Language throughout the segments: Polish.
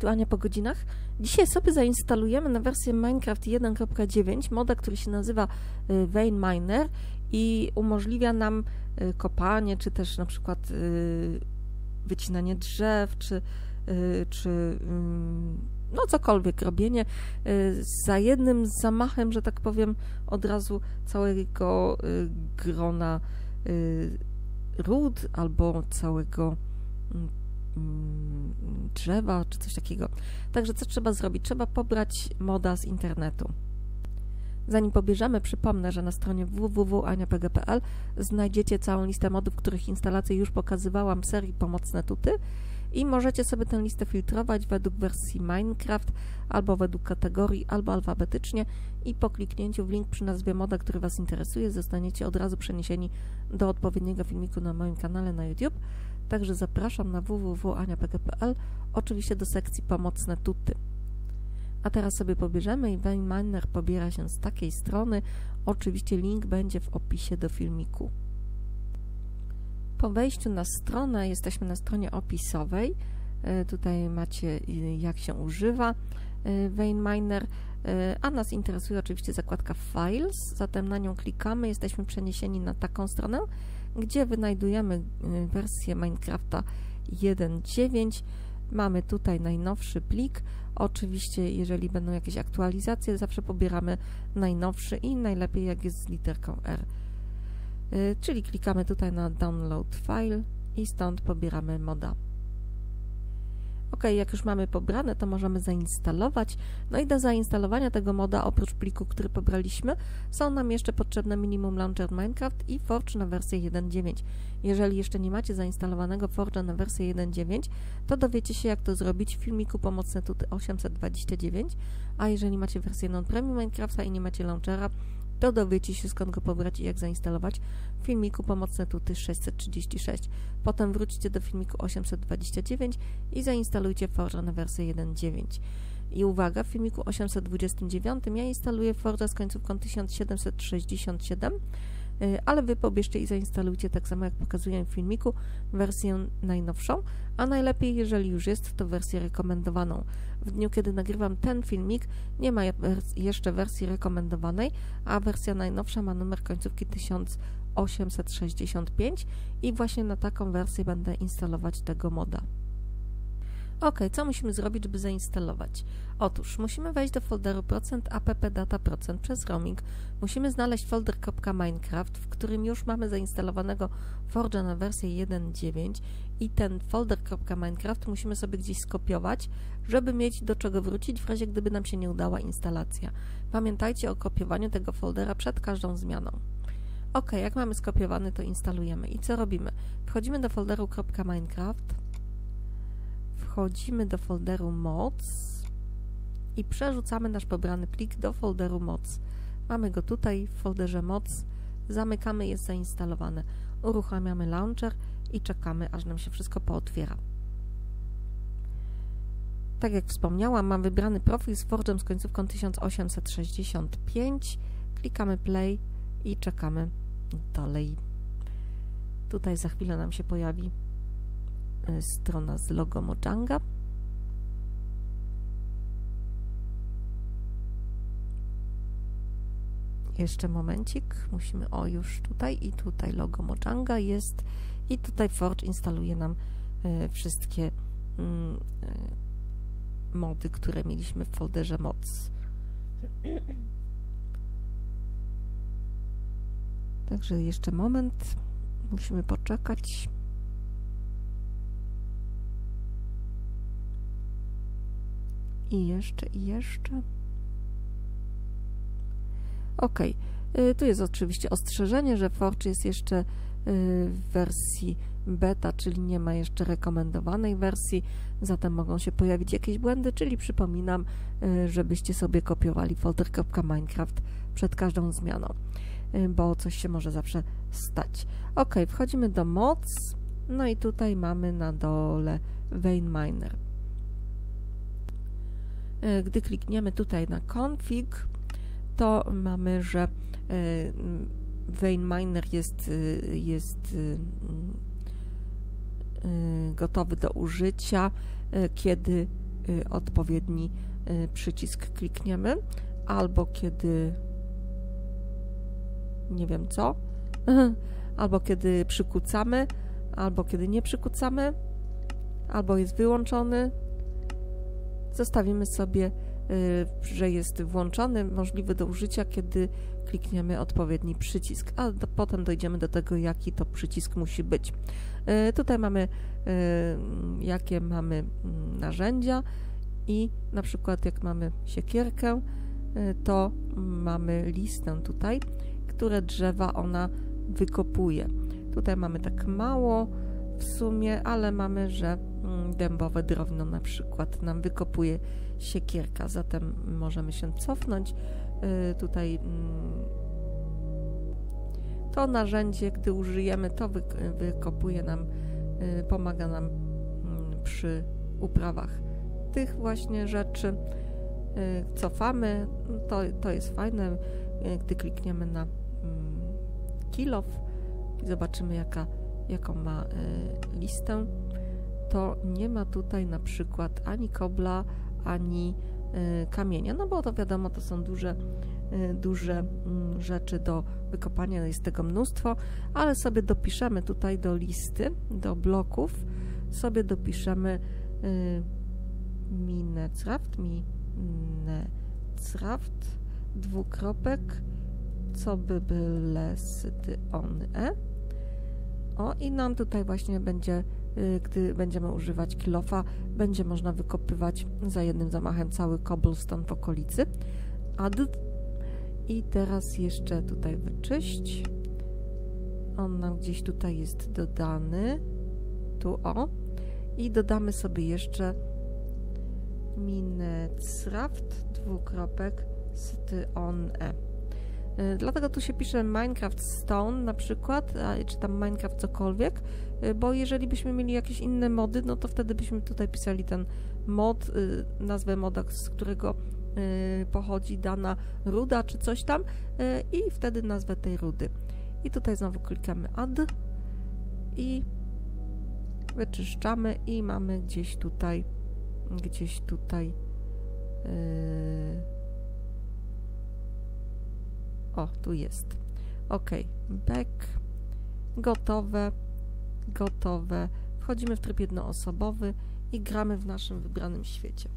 tu Ania po godzinach. Dzisiaj sobie zainstalujemy na wersję Minecraft 1.9 moda, który się nazywa y, Vein Miner i umożliwia nam y, kopanie, czy też na przykład y, wycinanie drzew, czy, czy mm, no cokolwiek robienie za jednym zamachem, że tak powiem, od razu całego grona ród albo całego Mm, drzewa czy coś takiego. Także co trzeba zrobić? Trzeba pobrać moda z internetu. Zanim pobierzemy, przypomnę, że na stronie www.aniapg.pl znajdziecie całą listę modów, których instalację już pokazywałam w serii Pomocne Tuty i możecie sobie tę listę filtrować według wersji Minecraft albo według kategorii, albo alfabetycznie i po kliknięciu w link przy nazwie moda, który Was interesuje, zostaniecie od razu przeniesieni do odpowiedniego filmiku na moim kanale na YouTube. Także zapraszam na www.aniapg.pl, oczywiście do sekcji pomocne tuty. A teraz sobie pobierzemy i Miner pobiera się z takiej strony. Oczywiście link będzie w opisie do filmiku. Po wejściu na stronę, jesteśmy na stronie opisowej. E, tutaj macie jak się używa e, Miner, e, a nas interesuje oczywiście zakładka Files, zatem na nią klikamy, jesteśmy przeniesieni na taką stronę gdzie wynajdujemy y, wersję Minecrafta 1.9. Mamy tutaj najnowszy plik. Oczywiście, jeżeli będą jakieś aktualizacje, zawsze pobieramy najnowszy i najlepiej jak jest z literką R. Y, czyli klikamy tutaj na Download File i stąd pobieramy moda. Ok, jak już mamy pobrane, to możemy zainstalować. No i do zainstalowania tego moda, oprócz pliku, który pobraliśmy, są nam jeszcze potrzebne Minimum Launcher Minecraft i Forge na wersję 1.9. Jeżeli jeszcze nie macie zainstalowanego Forge'a na wersję 1.9, to dowiecie się, jak to zrobić w filmiku Pomocne Tuty 829, a jeżeli macie wersję non-premium Minecrafta i nie macie launchera, to dowiecie się skąd go pobrać i jak zainstalować w filmiku Pomocne Tuty 636. Potem wróćcie do filmiku 829 i zainstalujcie Forge na wersję 1.9. I uwaga, w filmiku 829 ja instaluję Forge z końcówką 1767 Y, ale Wy pobierzcie i zainstalujcie tak samo jak pokazuję w filmiku wersję najnowszą, a najlepiej jeżeli już jest to wersję rekomendowaną. W dniu kiedy nagrywam ten filmik nie ma jeszcze wersji rekomendowanej, a wersja najnowsza ma numer końcówki 1865 i właśnie na taką wersję będę instalować tego moda. Ok, co musimy zrobić, żeby zainstalować? Otóż musimy wejść do folderu procent .app procent przez roaming. Musimy znaleźć folder .minecraft, w którym już mamy zainstalowanego Forge'a na wersję 1.9 i ten folder .minecraft musimy sobie gdzieś skopiować, żeby mieć do czego wrócić w razie gdyby nam się nie udała instalacja. Pamiętajcie o kopiowaniu tego foldera przed każdą zmianą. Ok, jak mamy skopiowany, to instalujemy. I co robimy? Wchodzimy do folderu .minecraft wchodzimy do folderu moc i przerzucamy nasz pobrany plik do folderu moc. Mamy go tutaj w folderze moc, zamykamy, jest zainstalowane. Uruchamiamy launcher i czekamy, aż nam się wszystko pootwiera. Tak jak wspomniałam, mam wybrany profil z Forge'em z końcówką 1865. Klikamy play i czekamy dalej. Tutaj za chwilę nam się pojawi strona z logo Mojanga. Jeszcze momencik, musimy, o już tutaj i tutaj logo Mojanga jest i tutaj Forge instaluje nam y, wszystkie y, mody, które mieliśmy w folderze moc. Także jeszcze moment, musimy poczekać. I jeszcze, i jeszcze. Ok, tu jest oczywiście ostrzeżenie, że Forge jest jeszcze y, w wersji beta, czyli nie ma jeszcze rekomendowanej wersji, zatem mogą się pojawić jakieś błędy, czyli przypominam, y, żebyście sobie kopiowali folder.minecraft przed każdą zmianą, y, bo coś się może zawsze stać. Ok, wchodzimy do moc, no i tutaj mamy na dole Vein Miner. E, gdy klikniemy tutaj na config, to mamy, że e, Vein Miner jest, e, jest gotowy do użycia, kiedy y, odpowiedni y, przycisk klikniemy, albo kiedy nie wiem co, albo kiedy przykucamy, albo kiedy nie przykucamy, albo jest wyłączony. Zostawimy sobie, że jest włączony, możliwy do użycia, kiedy klikniemy odpowiedni przycisk, a do, potem dojdziemy do tego, jaki to przycisk musi być. E, tutaj mamy, e, jakie mamy mm, narzędzia i na przykład jak mamy siekierkę, to mamy listę tutaj, które drzewa ona wykopuje. Tutaj mamy tak mało w sumie, ale mamy, że dębowe drewno na przykład nam wykopuje siekierka, zatem możemy się cofnąć Y, tutaj mm, to narzędzie, gdy użyjemy, to wykopuje nam, y, pomaga nam mm, przy uprawach tych właśnie rzeczy. Y, cofamy, to, to jest fajne, gdy klikniemy na mm, kilof i zobaczymy jaka, jaką ma listę, to nie ma tutaj na przykład ani kobla, ani Y, kamienia, no bo to wiadomo, to są duże, y, duże mm, rzeczy do wykopania, jest tego mnóstwo, ale sobie dopiszemy tutaj do listy, do bloków, sobie dopiszemy y, Minecraft, Minecraft, dwukropek, co by byle syty on e. O, i nam tutaj właśnie będzie gdy będziemy używać kilofa, będzie można wykopywać za jednym zamachem cały cobblestone w okolicy. Add. I teraz jeszcze tutaj wyczyść. On nam gdzieś tutaj jest dodany. Tu o. I dodamy sobie jeszcze Minecraft dwukropek sty on e. Y, dlatego tu się pisze Minecraft Stone na przykład, czy tam Minecraft cokolwiek, y, bo jeżeli byśmy mieli jakieś inne mody, no to wtedy byśmy tutaj pisali ten mod, y, nazwę moda, z którego pochodzi dana ruda czy coś tam i wtedy nazwę tej rudy. I tutaj znowu klikamy add i wyczyszczamy i mamy gdzieś tutaj, gdzieś tutaj yy, o, tu jest. Ok, back, gotowe, gotowe. Wchodzimy w tryb jednoosobowy i gramy w naszym wybranym świecie.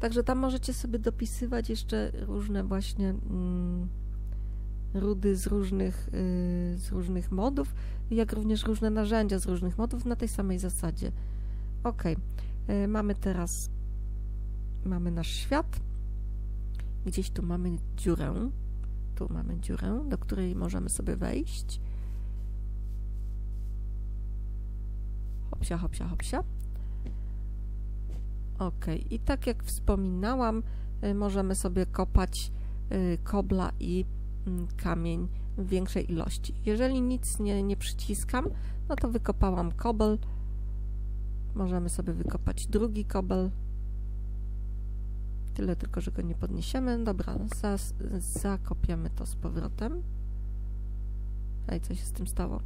Także tam możecie sobie dopisywać jeszcze różne właśnie mm, rudy z różnych, yy, z różnych modów, jak również różne narzędzia z różnych modów na tej samej zasadzie. Ok, yy, mamy teraz mamy nasz świat. Gdzieś tu mamy dziurę. Tu mamy dziurę, do której możemy sobie wejść. Hopsia, hopsia, hopsia. Ok, i tak jak wspominałam, y, możemy sobie kopać y, kobla i mm, kamień w większej ilości. Jeżeli nic nie, nie przyciskam, no to wykopałam kobel. Możemy sobie wykopać drugi kobel. Tyle tylko, że go nie podniesiemy. Dobra, zas, zakopiemy to z powrotem. Ej, co się z tym stało?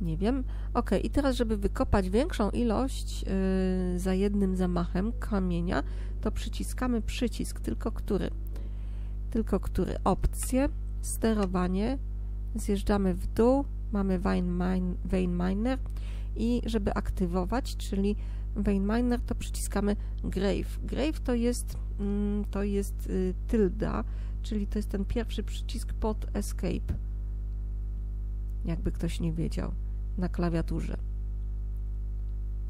Nie wiem. Ok, i teraz, żeby wykopać większą ilość yy, za jednym zamachem kamienia, to przyciskamy przycisk, tylko który? Tylko który? Opcje, sterowanie, zjeżdżamy w dół, mamy vein, mine, vein miner i żeby aktywować, czyli vein miner, to przyciskamy grave. Grave to jest, mm, to jest y, tylda, czyli to jest ten pierwszy przycisk pod escape. Jakby ktoś nie wiedział, na klawiaturze.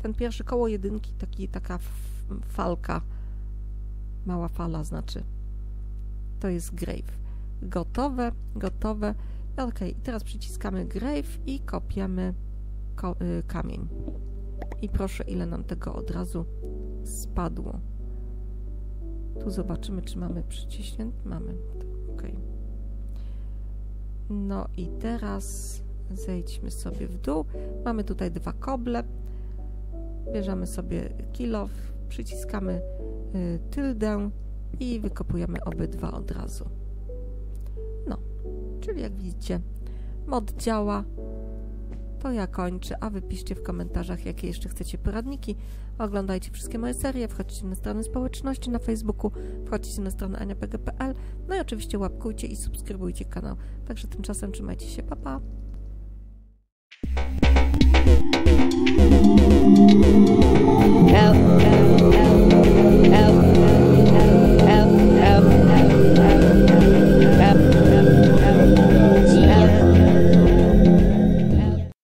Ten pierwszy koło jedynki, taki, taka falka, mała fala znaczy. To jest grave. Gotowe, gotowe. Ok, teraz przyciskamy grave i kopiemy kamień. I proszę, ile nam tego od razu spadło. Tu zobaczymy, czy mamy przyciśnięty. Mamy. Ok. No i teraz zejdźmy sobie w dół. Mamy tutaj dwa koble. Bierzemy sobie kilof, przyciskamy y, tyldę i wykopujemy obydwa od razu. No, czyli jak widzicie, mod działa, to ja kończę, a wypiszcie w komentarzach, jakie jeszcze chcecie poradniki. Oglądajcie wszystkie moje serie, wchodźcie na strony społeczności na Facebooku, wchodźcie na stronę aniapg.pl, no i oczywiście łapkujcie i subskrybujcie kanał. Także tymczasem trzymajcie się, pa pa! Help, help.